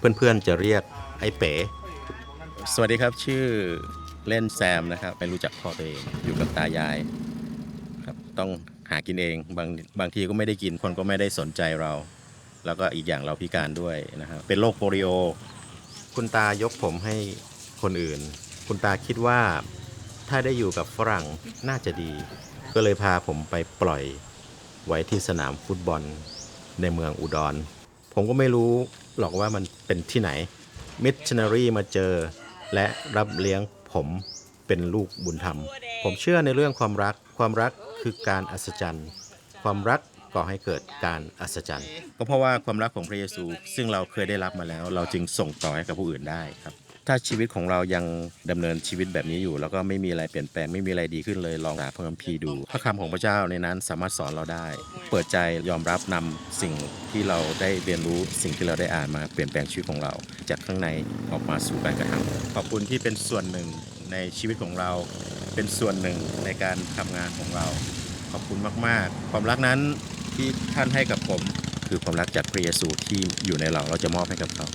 เพื่อนๆจะเรียกไอ้เป๋ สวัสดีครับชื่อเล่นแซมนะครับไม่รู้จักพ่อตัวเองอยู่กับตายายครับต้องหากินเองบางบางทีก็ไม่ได้กินคนก็ไม่ได้สนใจเรา แล้วก็อีกอย่างเราพิการด้วยนะครับเป็นโรคโปลิโอ คุณตายกผมให้คนอื่น คุณตาคิดว่าถ้าได้อยู่กับฝรั่งน่าจะดี ก็เลยพาผมไปปล่อยไว้ที่สนามฟุตบอลในเมืองอุดร ผมก็ไม่รู้หรอกว่ามันเป็นที่ไหนมิชชันนารีมาเจอ และรับเลี้ยงผมเป็นลูกบุญธรรม ผมเชื่อในเรื่องความรัก ความรักคือการอัศจรรย์ ความรักก่อให้เกิดการอัศจรรย์ ก็เพราะว่าความรักของพระเยซู ซึ่งเราเคยได้รับมาแล้ว เราจึงส่งต่อให้กับผู้อื่นได้ครับ ถ้าชีวิตของเรายังดำเนินชีวิตแบบนี้อยู่ แล้วก็ไม่มีอะไรเปลี่ยนแปลงไม่มีอะไรดีขึ้นเลยลองหาพระคัมภีร์ดู พระคำของพระเจ้าในนั้นสามารถสอนเราได้ เปิดใจยอมรับนำสิ่งที่เราได้เรียนรู้สิ่งที่เราได้อ่านมาเปลี่ยนแปลงชีวิตของเรา จากข้างในออกมาสู่การกระทำขอบคุณที่เป็นส่วนหนึ่งในชีวิตของเราเป็นส่วนหนึ่งในการทำงานของเรา ขอบคุณมาก ๆ ความรักนั้นที่ท่านให้กับผม คือความรักจากพระเยซูที่อยู่ในเราเราจะมอบให้กับเขา